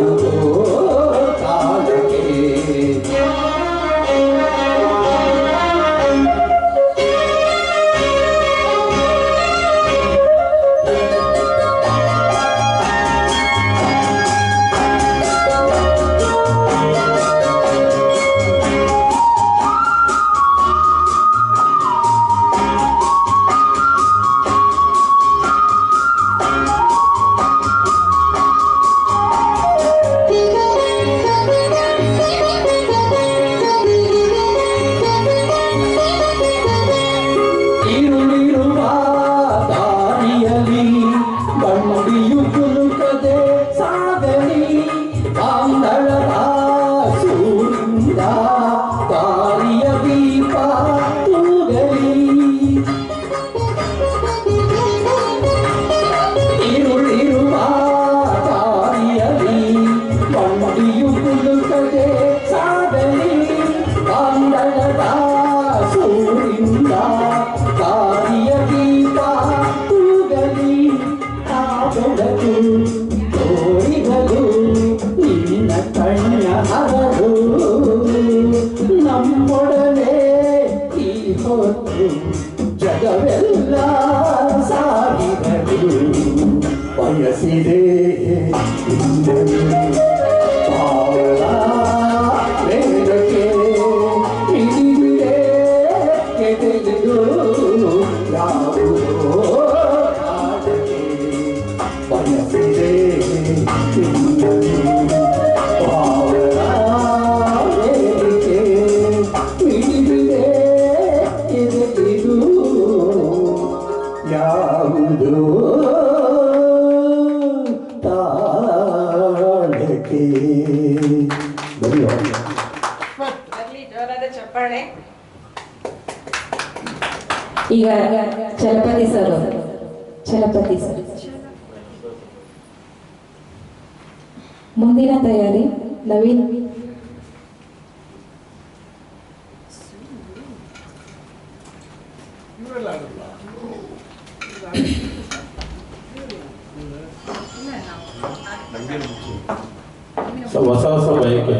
Oh. ಅವರು ನಮ್ಮೊಡನೆ ಈ ಹೊತ್ತು ಜಗವೆಲ್ಲ ಸಾಗಿದರು ಬಯಸಿದೆ ಯಾವುದೋ ಬಯಸಿದೆ తావుడు తాళకి చెప్పండి ఇక చలపతి సార్ చలపతి సార్ ಮುಂದಿನ ತಯಾರಿ ನವೀನ್. ಇವರೆಲ್ಲ सब वसा वसा भाई के